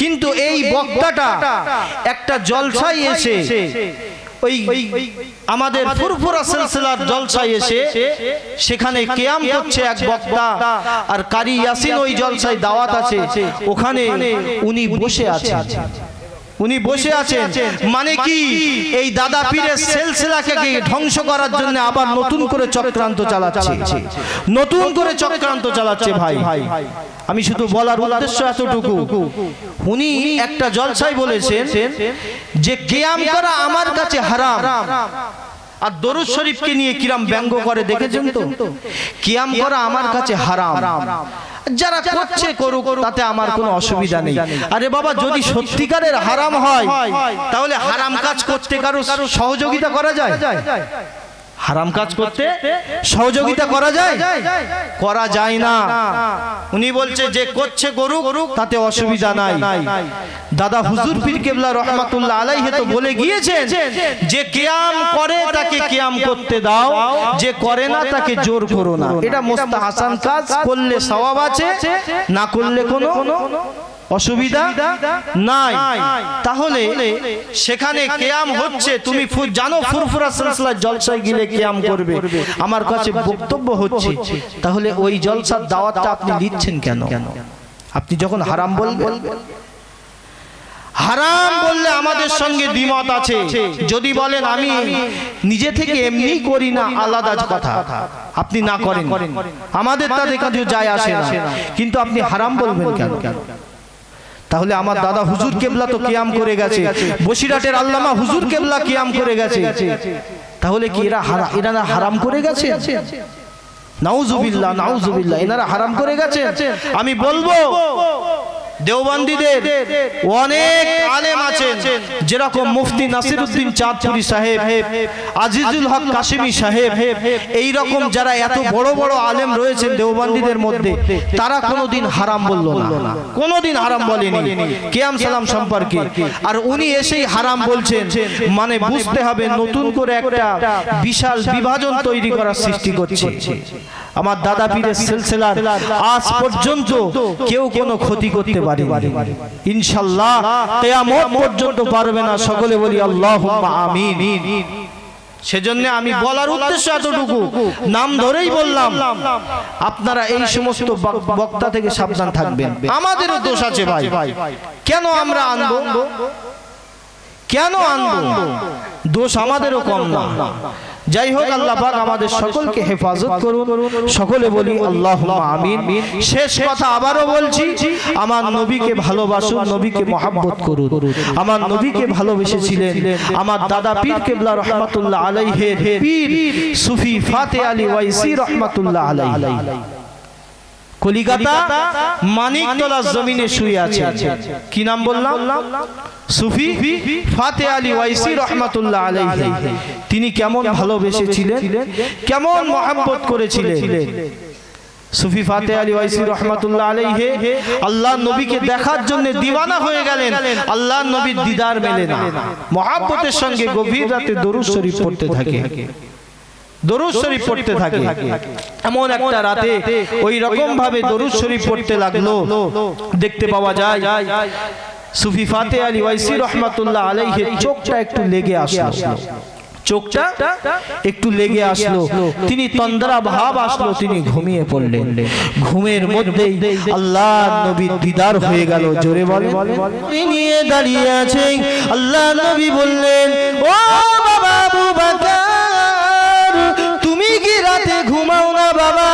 কিন্তু এই বক্তাটা একটা জলসায় এসে ওই আমাদের ফুরফুরা সিলসিলার জলসায় এসে সেখানে কেয়াম করছে এক বক্তা আর কারি ইয়াসিন ওই জলসায় দাওয়াত আছে। ওখানে উনি বসে আছেন। উনি বসে আছেন। মানে কি? এই দাদা পীরের সিলসিলাকে ধ্বংস করার জন্য আবার নতুন করে চক্রান্ত চালাচ্ছে? নতুন করে চক্রান্ত চালাচ্ছে ভাই। ভাই। আমি শুধু বলার উদ্দেশ্য এতটুকু। উনি একটা জলসায় বলেছেন যে কেয়াম করা আমার কাছে হারাম। আর দরুদ শরীফকে নিয়ে কিরাম ব্যঙ্গ করে দেখেছেন তো? কিয়াম করা আমার কাছে হারাম। যারা করছে করুক তাতে আমার কোনো অসুবিধা নেই। আরে বাবা যদি সত্যিকারের হারাম হয় তাহলে হারাম কাজ করতে কারও সহযোগিতা করা যায়। হারাম কাজ করতে সহযোগিতা করা যায়। করা যায়। না। উনি বলছে যে করছে করুক তাতে অসুবিধা নাই। দাদা হুজুর পীর কেবলা রহমাতুল্লাহ আলাইহি তো বলে গিয়েছেন যে কিয়াম করে তাকে কিয়াম করতে দাও যে করে না তাকে জোর করো না। এটা মোস্তা হাসান কাজ করলে সওয়াব আছে না করলে কোনো অসুবিধা নাই। তাহলে সেখানে কেয়াম হচ্ছে তুমি জানো ফুরফুরা জলসায় গিলে কেয়াম করবে। আমার কাছে বক্তব্য হচ্ছে তাহলে ওই জলসার দাওয়াতটা আপনি দিচ্ছেন কেন? কেন? আপনি যখন হারাম বলবেন। হারাম বললে আমাদের সঙ্গে দ্বিমত আছে। যদি বলেন আমি নিজে থেকে এমনি করি না আলাদা কথা। আপনি না করেন। আমাদের তাদের কাছে যায় আসে না। কিন্তু আপনি হারাম বলবেন কেন? কেন? তাহলে আমার দাদা হুজুর কেবলা তো কিয়াম করে গেছে। বসিরাটের আল্লামা হুজুর কেবলা কিয়াম করে গেছে। তাহলে কি এরা এনারা হারাম করে গেছে? নাউজুবিল্লাহ নাউজুবিল্লাহ এনারা হারাম করে গেছে। আমি বলব দেওবন্দীদের অনেক আলেম আছেন, যেরকম মুফতি নাসিরউদ্দিন চাঁদপুরি সাহেব, আজিজুল হক কাশিমি সাহেব এই রকম যারা এত বড় বড় আলেম রয়েছেন দেওবন্দীদের মধ্যে, তারা কোনোদিন হারাম বলল না। কোনোদিন হারাম বলেনি। কিয়াম সালাম সম্পর্কে। আর উনি এসেই হারাম বলছেন মানে বুঝতে হবে নতুন করে একটা বিশাল বিভাজন তৈরি করার সৃষ্টি করছে। আমার দাদা পীরের সিলসিলার আজ পর্যন্ত কেউ কোনো ক্ষতি করতে পারে ইনশাল্লাহ কিয়ামত পর্যন্ত পারবে না। সকলে বলি আল্লাহুম্মা আমিন। সেজন্য আমি বলার উদ্দেশ্য এতটুকু। নাম ধরেই বললাম। আপনারা এই সমস্ত বক্তা থেকে সাবধান থাকবেন। আমাদেরও দোষ আছে ভাই। কেন আমরা আনব? কেন আনব? দোষ আমাদেরও কম না। যাই হোক আল্লাহ পাক আমাদের সকলকে হেফাজত করুন। সকলে বলি আল্লাহ আমিন। শেষ কথা আবারও বলছি আমার নবীকে ভালোবাসুন নবীকে মহাব্বত করুন। আমার নবীকে ভালোবেসেছিলেন। আমার দাদা পীর কেবলা রহমাতুল্লাহ হে পীর সুফি ফাতে আলী ওয়াইসি রহমাতুল্লাহ আলাইহি। কলিকাতা মানিকতলা জমিনে শুয়ে আছে। কি নাম বললাম? সুফি ফাতে আলী ওয়াইসি রহমাতুল্লাহ আলাইহি। তিনি কেমন ভালোবেসেছিলেন? কেমন মহাব্বত করেছিলেন? সুফি ফাতে আলী ওয়াইসি রহমাতুল্লাহ আলাইহি। আল্লাহ নবীকে দেখার জন্য দিওয়ানা হয়ে গেলেন। আল্লাহ নবীর দিদার মেলে না। মহাব্বতের সঙ্গে গভীর রাতে দরুদ শরীফ পড়তে থাকে। দরুদ শরীফ পড়তে থাকে। এমন একটা রাতে ওই রকম ভাবে দরুদ শরীফ পড়তে লাগল। দেখতে পাওয়া যায় সুফি ফাতে আলী ওয়াইসি রহমাতুল্লাহ আলাইহি চোখটা একটু লেগে আসলো। চোখটা একটু লেগে আসলো। তিনি তন্দ্রা ভাব আসলো তিনি ঘুমিয়ে পড়লেন। ঘুমের মধ্যেই আল্লাহ নবীর দিদার হয়ে গেল জোরে বলে নিয়ে দাঁড়িয়ে আছে আল্লাহ নবী বললেন ও বাবা আবু বকর তুমি কি রাতে ঘুমাও না, বাবা?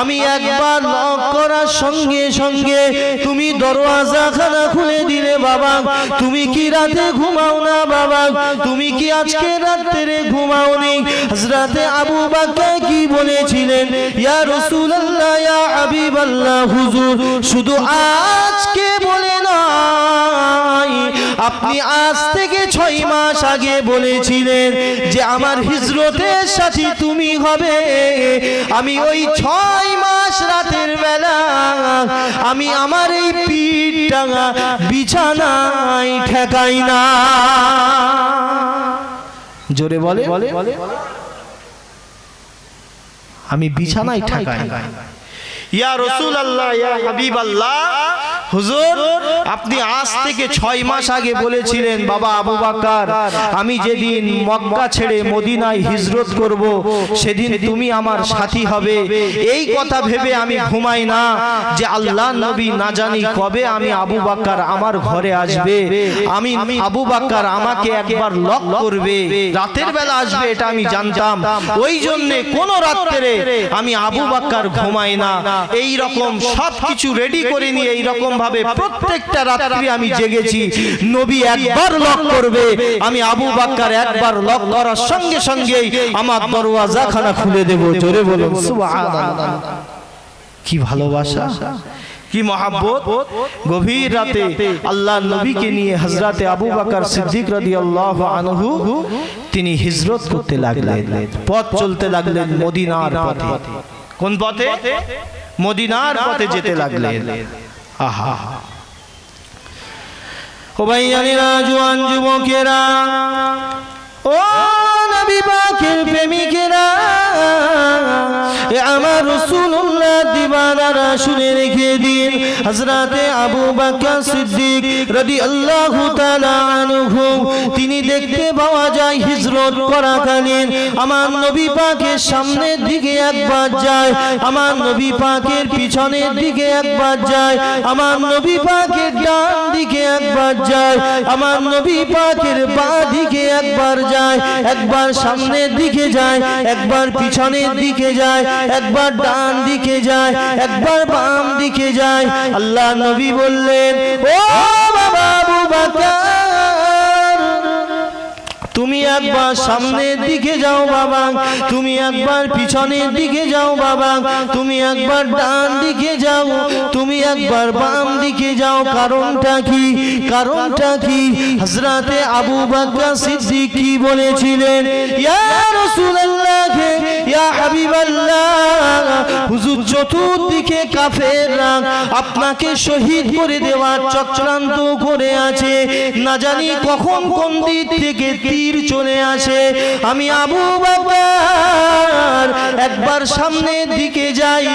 আমি একবার লক করার সঙ্গে সঙ্গে তুমি দরওয়াজা খানা খুলে দিলে, বাবা। তুমি কি রাতে ঘুমাও না, বাবা? তুমি কি আজকে রাত্রে ঘুমাও নি? হযরতে আবু বকর কি বলেছিলেন? ইয়া রাসূলুল্লাহ, ইয়া হাবিবাল্লাহ, হুজুর, শুধু আজকে বলে নাই। আপনি আজ থেকে ছয় মাস আগে বলেছিলেন যে আমার হিজরতের সাথী তুমি হবে। আমি ওই ছয় মাস রাতের বেলা আমি আমার এই পিঠ টাঙা বিছানায় ঠেকাই না। জোরে বলে আমি বিছানায় ঠেকাই। ইয়া রসুল আল্লাহ ইয়া হাবিব আল্লাহ হুজুর, আপনি আজ থেকে ছয় মাস আগে বলেছিলেন, বাবা আবু বাকার আমি যেদিন মক্কা ছেড়ে মদিনায় হিজরত করব, সেদিন তুমি আমার সাথী হবে। এই কথা ভেবে আমি ঘুমাই না যে আল্লাহ নবী না জানি কবে আমি আবু বাক্কার আমার ঘরে আসবে। আমি আবু বাক্কার আমাকে একবার লক করবে, রাতের বেলা আসবে, এটা আমি জানতাম। ওই জন্যে কোন রাত্রে আমি আবু বাক্কার ঘুমাই না। এই রকম সব কিছু রেডি করে নিয়ে এই রকম ভাবে প্রত্যেকটা রাত্রি আমি জেগেছি। নবী একবার লক করবে। আমি আবু বাক্কার একবার লক করার সঙ্গে সঙ্গেই আমার দরওয়াজা খানা খুলে দেব জোরে বলুন। সুবহানাল্লাহ কি ভালোবাসা। কি মহাব্বত? গভীর রাতে আল্লাহ নবীকে নিয়ে হজরতে আবু বাকর সিদ্দিক রাদিয়াল্লাহু আনহু তিনি হিজরত করতে লাগলেন। পথ চলতে লাগলেন মদিনার পথে। কোন পথে? মদিনার পথে যেতে লাগলেন। আহা। ও জোয়ান যুবকেরা ও নবী পাকের প্রেমিকেরা আমার রাসূলুল্লাহ দিবানারা শুনে রেখে দিন। হযরতে আবু বকর সিদ্দিক তাআলা আনহু তিনি দেখতে পাওয়া হিজরত করাকালীন, আমার নবী পাকের সামনের দিকে একবার যায়, আমার নবী পাকের পিছনের দিকে একবার যায়, আমার নবী পাকের ডান দিকে একবার যায়, আমার নবী পাকের বাঁ দিকে একবার যায়, একবার সামনের দিকে যায়, একবার পিছনের দিকে যায়, একবার ডান দিকে যায়, একবার বাম দিকে যায়। আল্লাহ নবী বললেন, ও বাবা আবু বাকর! তুমি একবার সামনের দিকে যাও বাবা। তুমি একবার পিছনের দিকে যাও বাবা। তুমি একবার ডান দিকে যাও। তুমি একবার বাম দিকে যাও। কারণটা কি? কারণটা কি? হজরাতে আবু বকর সিদ্দিক কি বলেছিলেন ইয়া রাসূলুল্লাহ হুজুর চতুর্দিকে কাফেররা আপনাকে শহীদ করে দেওয়ার চক্রান্ত করে আছে। না জানি কখন কোন দিক থেকে তীর চলে আসে। আমি আবু বাবার একবার সামনের দিকে যাই।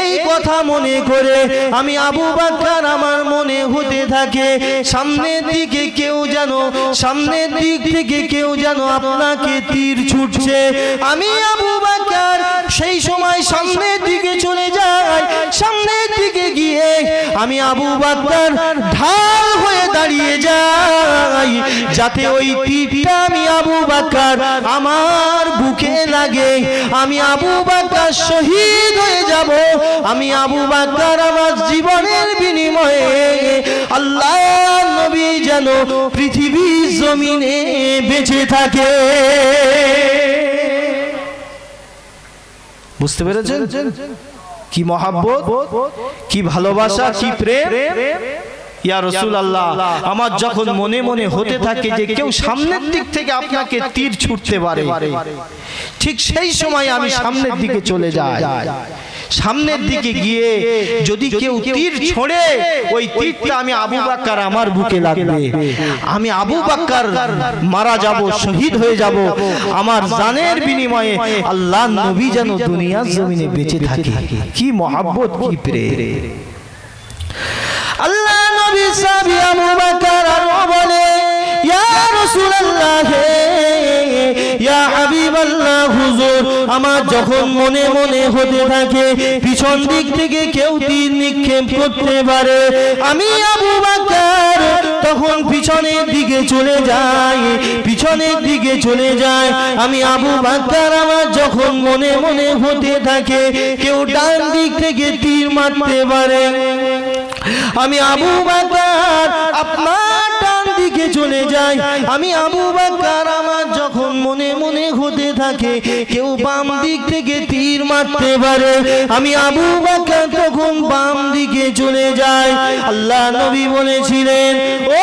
এই কথা মনে করে আমি আবু বাক্কার আমার মনে হতে থাকে, সামনের দিকে কেউ যেন, সামনের দিক থেকে কেউ যেন আপনাকে তীর ছুটছে। আমি আবু বাক্কার সেই সময় সামনের দিকে চলে যায়। সামনের দিকে গিয়ে আমি আবু বাক্কার ঢাল হয়ে দাঁড়িয়ে যাই। যাতে ওই তীরটা আমি আবু বাক্কার আমার বুকে লাগে। আমি আবু বাক্কার শহীদ হয়ে যাব। আমি আবু বাক্কার আমার জীবনের বিনিময়ে আল্লাহ নবী যেন পৃথিবীর জমিনে বেঁচে থাকে। বুঝতে পেরেছেন? কি মহাব্বত? কি ভালোবাসা? কি প্রেম? ইয়া রসুল আল্লাহ আমার যখন মনে মনে হতে থাকে যে কেউ সামনের দিক থেকে আপনাকে তীর ছুটতে পারে। ঠিক সেই সময় আমি সামনের দিকে চলে যাই। সামনের দিকে গিয়ে যদি কেউ তীর ছোড়ে ওই তীরটা আমি আবু বাক্কার আমার বুকে লাগবে। আমি আবু বাক্কার মারা যাব শহীদ হয়ে যাব। আমার জানের বিনিময়ে আল্লাহ নবী যেন দুনিয়ার জমিনে বেঁচে থাকে। কি মহাব্বত কি প্রেম আল্লাহ নবী সাহাবী আবু বকর আর বলে ইয়া রাসূলুল্লাহ ইয়া হাবিবাল্লাহ, হুজুর, আমার যখন মনে মনে হতে থাকে, পিছন দিক থেকে কেউ তীর নিক্ষেপ করতে পারে। আমি আবু বকর তখন পিছনের দিকে চলে যাই, পিছনের দিকে চলে যায় আমি আবু বকর আমার যখন মনে মনে হতে থাকে, কেউ ডান দিক থেকে তীর মারতে পারে। আমি আবু বাকার আপনার দিকে চলে যায় আমি আবু বাক্কার আমার যখন মনে মনে হতে থাকে, কেউ বাম দিক থেকে তীর মারতে পারে। আমি আবু বাক্কার তখন বাম দিকে চলে যায় আল্লাহ নবী বলেছিলেন, ও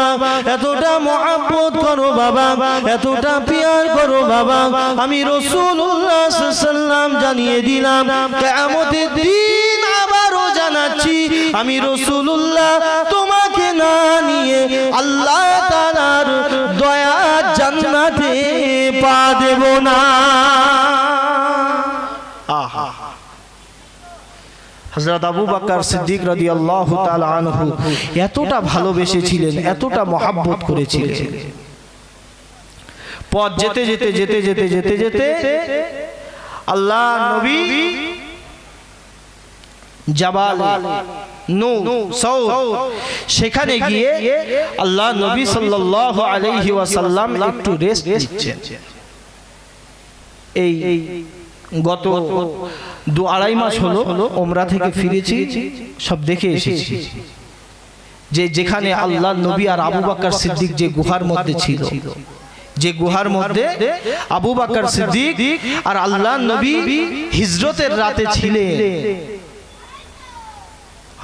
বাবা, এতটা করো বাবা, এতটা পিয়ার করো বাবা। আমি জানিয়ে দিলাম কেমতের দিন আবারও জানাচ্ছি, আমি রসুল্লাহ তোমাকে না নিয়ে আল্লাহ তাআলার দয়া জান্নাতে পা দেব না আহা হযরত আবু বকর সিদ্দিক রাদিয়াল্লাহু তাআলা আনহু এতটা ভালোবেসেছিলেন এতটা মহাব্বত করেছিলেন। পথ যেতে যেতে যেতে যেতে যেতে যেতে আল্লাহ নবী জাবাল সেখানে গিয়ে আল্লাহ নবী সাল্লাল্লাহু আলাইহি ওয়াসাল্লাম একটু রেস্ট নিচ্ছেন। এই গত দু আড়াই মাস হলো ওমরা থেকে ফিরেছি, সব দেখে এসেছি। যে যেখানে আল্লাহ, নবী আর আবু বাক্কার সিদ্দিক যে গুহার মধ্যে ছিল, যে গুহার মধ্যে আবু বাক্কার সিদ্দিক আর আল্লাহ, নবী হিজরতের রাতে ছিলেন।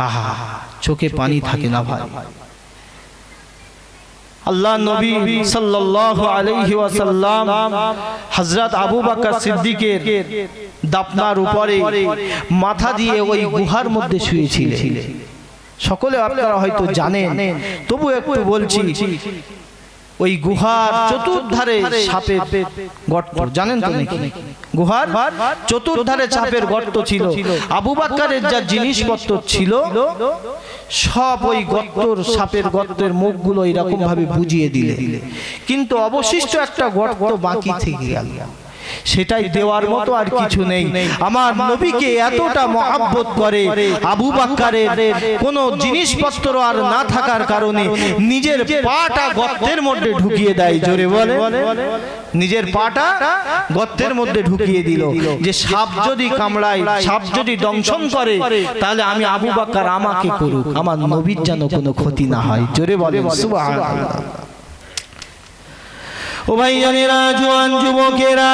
আহা, চোখে পানি থাকে না ভাই। আল্লাহ নবী সাল্লাল্লাহু আলাইহি ওয়াসাল্লাম হযরত আবু বকর সিদ্দিকের দাপনার উপরে মাথা দিয়ে ওই গুহার মধ্যে শুয়েছিলেন। সকলে আপনারা হয়তো জানেন তবু একটু বলছি ওই গুহার চতুর্ধারে সাপের গর্ত। জানেন তো নাকি? গুহার চতুর্ধারে চাপের গর্ত ছিল। আবু বাক্কারের যা জিনিসপত্র ছিল সব ওই গর্তর সাপের গর্তের মুখগুলো এরকম ভাবে বুঝিয়ে দিলে। কিন্তু অবশিষ্ট একটা গর্ত বাকি থেকে গেল। সেটাই দেওয়ার মতো আর কিছু নেই। আমার নবীকে এতটা মহাব্বত করে আবু বাক্কারের কোন জিনিসপত্র আর না থাকার কারণে নিজের পাটা গর্তের মধ্যে ঢুকিয়ে দেয় জোরে বলে নিজের পাটা গর্তের মধ্যে ঢুকিয়ে দিল। যে সাপ যদি কামড়ায় সাপ যদি দংশন করে তাহলে আমি আবু বাক্কার আমাকে করুক। আমার নবীর যেন কোনো ক্ষতি না হয়। জোরে বলে সুবহানাল্লাহ। ও জোয়ান যুবকেরা,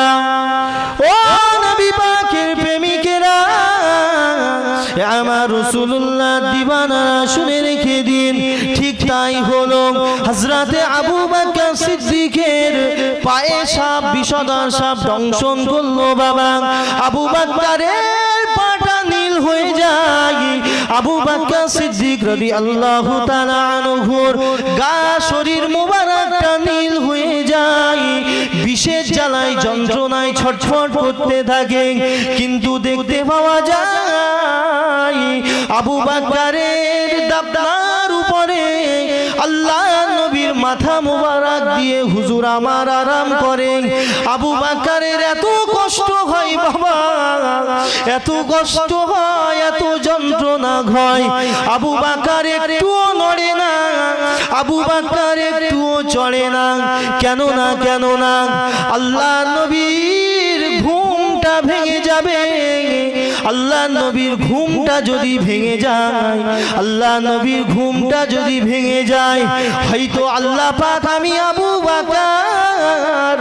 ও নবী পাকের প্রেমিকেরা আমার রসুল্লাহ দিবানারা শুনে রেখে দিন। ঠিক তাই আবু বাক্কা সিদ্দিকের পায়ে সাপ বিষদার সাপ দংশন করল বাবা। আবু বাক্কারের পাটা নীল হয়ে যায়। আবু বাক্কা সিদ্দিক রবি আল্লাহ আনহুর গা শরীর মুবারকটা নীল হয়ে যায়। বিশেষ জ্বালায় যন্ত্রণায় ছটফট করতে থাকে। কিন্তু দেখতে পাওয়া যায় আবু বাক্কারের দাবদার উপরে আল্লাহ নবীর মাথা মুবারক দিয়ে হুজুর আমার আরাম করে। আবু বাক্কারের এত কষ্ট হয় বাবা। এত কষ্ট হয় এত যন্ত্রণা হয় আবু বাকার একটুও নড়ে না। আবু বাকার একটুও চড়ে না। কেন না কেন না? আল্লাহ নবীর ঘুমটা ভেঙে যাবে। আল্লাহ নবীর ঘুমটা যদি ভেঙে যায়, আল্লাহ নবীর ঘুমটা যদি ভেঙে যায়, হয়তো আল্লাহ পাক আমি আবু বাকার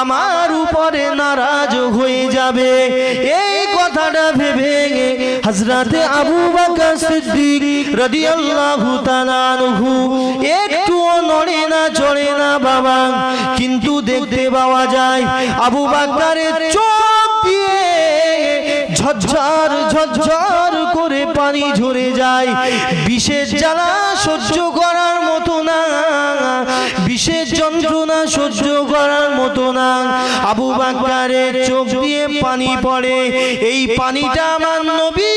আমার উপরে নারাজ হয়ে যাবে। এই কথাটা ভেবে হজরতে আবু বাকর সিদ্দিক রাদিয়াল্লাহু তাআলা আনহু একটুও নড়ে না, চড়ে না বাবা। কিন্তু দেখতে পাওয়া যায় আবু বাকরের চোখ দিয়ে ঝরঝর ঝরঝর করে পানি ঝরে যায়। বিশেষ জ্বালা সহ্য করার মতো না বিশেষ যন্ত্রণা সহ্য করার মতো না। আবু বাক্কারের চোখ দিয়ে পানি পড়ে। এই পানিটা আমার নবীর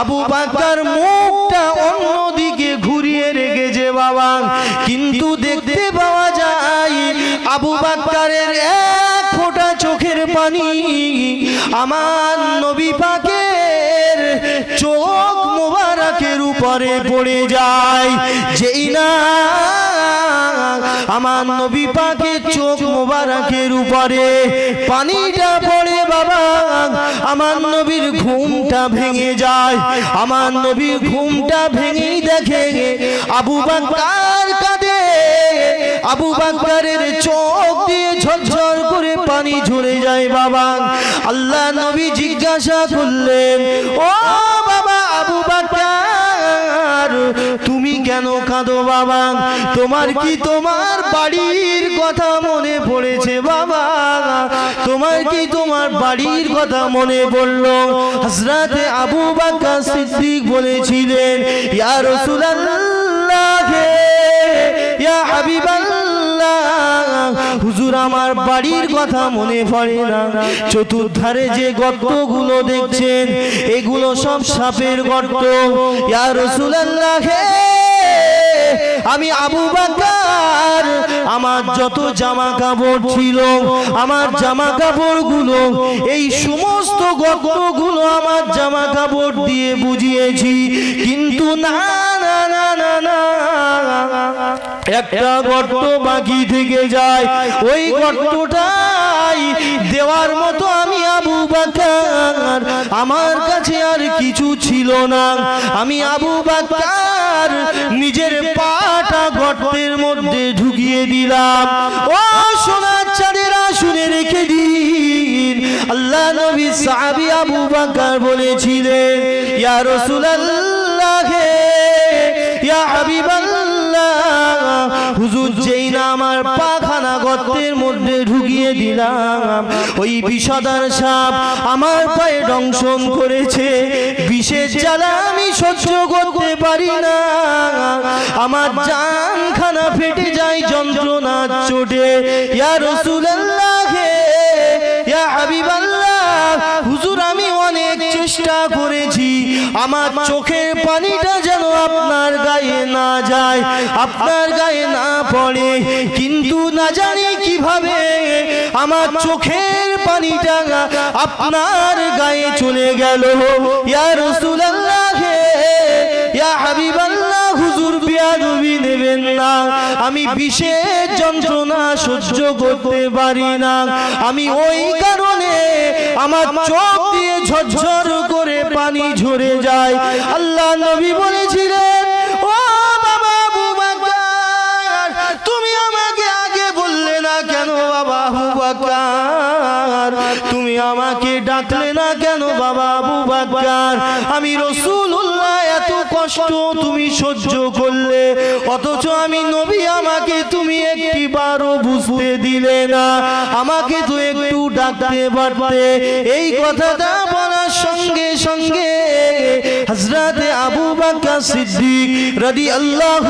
আবু বাকার মুখটা অন্যদিকে ঘুরিয়ে রেখেছে বাবা। কিন্তু দেখতে পাওয়া যায় আবু বাকারের এক ফোঁটা চোখের পানি আমার নবী পাকের চোখ মোবারকের উপরে পড়ে যায়। যেই না আমার নবী পাকের চোখ মোবারকের উপরে পানিটা পড়ে বাবা, আমার নবীর ঘুমটা ভেঙে যায়, আমার নবীর ঘুমটা ভেঙেই দেখে আবু বাক্কার কাঁদে, আবু বাক্কারের চোখ দিয়ে ঝরঝর করে পানি ঝরে যায় বাবা। আল্লাহ নবী জিজ্ঞাসা করলেন, ও তুমি কেন কাঁদো বাবা? তোমার কি তোমার বাড়ির কথা মনে পড়েছে বাবা? তোমার কি তোমার বাড়ির কথা মনে পড়ল? হাজরাতে আবু বাক্কা সিদ্দিক বলেছিলেন ইয়া রাসূলুল্লাহ ইয়া হাবিবাল্লাহ হুজুর আমার বাড়ির কথা মনে পড়ে না চতুর্ধারে যে গর্তগুলো দেখছেন এগুলো সব সাপের গর্ত ইয়া রাসূলুল্লাহ হে আমি আবু বাকার আমার যত জামা কাপড় ছিল আমার জামা কাপড়গুলো এই সমস্ত গর্তগুলো আমার জামা কাপড় দিয়ে বুঝিয়েছি কিন্তু না না না না না একটা গর্ত বাকি থেকে যায়। ওই গর্তটাই দেওয়ার মতো আমি আবু বাকার আমার কাছে আর কিছু ছিল না। আমি আবু বাকার নিজের পাটা গর্তের মধ্যে ঢুকিয়ে দিলাম। ও সোনার চাঁদেরা শুনে রেখে দিন। আল্লাহ নবী সাহাবী আবু বাকার বলেছিলেন, ইয়া রাসূলুল্লাহ ইয়া হাবিবাল্লাহ হুজুর যেই না আমার পাখানা গর্তের মধ্যে ঢুকিয়ে দিলাম। ওই বিষদার সাপ আমার পায়ে দংশন করেছে। বিষের জ্বালা আমি সহ্য করতে পারি না। আমার জানখানা ফেটে যায়, যন্ত্রণা চোটে। ইয়া হুজুর আমি অনেক চেষ্টা করেছি। আমার চোখের পানিটা যেন আপনার গায়ে না যায়। আপনার গায়ে না পড়ে। কিন্তু না জানি কীভাবে আমার চোখের পানিটা আপনার গায়ে চলে গেল। ইয়া রাসূলুল্লাহ ইয়া হাবিবাল্লাহ হুজুর বিয়াদবি নেবেন না। আমি বিশেষ যন্ত্রণা সহ্য করতে পারি না। আমি ওই কারণে আমার চোখ দিয়ে ঝরঝর করে পানি ঝরে যায়। আল্লাহ নবী বলেছিলেন ও বাবা বুবাকার তুমি আমাকে আগে বললে না কেন বাবা বুবাকার বকর? তুমি আমাকে ডাকলে না কেন বাবা বুবাকার বকর? আমি এত কষ্ট তুমি সহ্য করলে, অথচ আমি নবী, আমাকে তুমি একটি বারও বুঝতে দিলে না। আমাকে তো একটু ডাকতে পারতে। এই কথাটা বলার সঙ্গে সঙ্গে হজরতে আবু বাক্কা সিদ্দিক রাদি আল্লাহ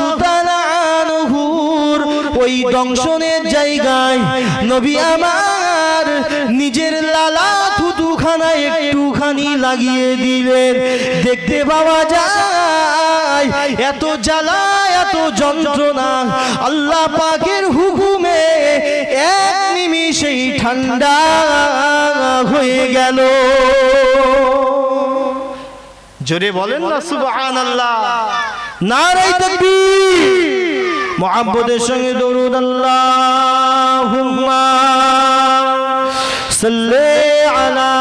ওই দংশনের জায়গায় নবী আমার নিজের লালা থুতুখানা একটুখানি লাগিয়ে দিলেন। দেখতে পাওয়া যায়, এত জ্বালা, এত যন্ত্রণা, আল্লাহ পাকের হুকুমে এক নিমিষেই ঠান্ডা হয়ে গেল। জোরে বলেন না, সুবহানাল্লাহ। নারাই তাকবীর। মুহাম্মদের সঙ্গে দরুদ আল্লাহুম্মা। আলা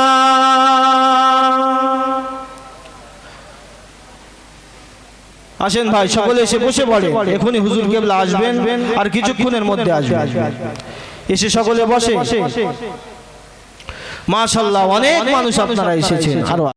আসেন ভাই সকলে এসে বসে পড়ে। এখনই হুজুর কেবলা আসবেন আর কিছুক্ষণের মধ্যে আসবেন। এসে সকলে বসে। মাশাল্লাহ অনেক মানুষ আপনারা এসেছেন। আরও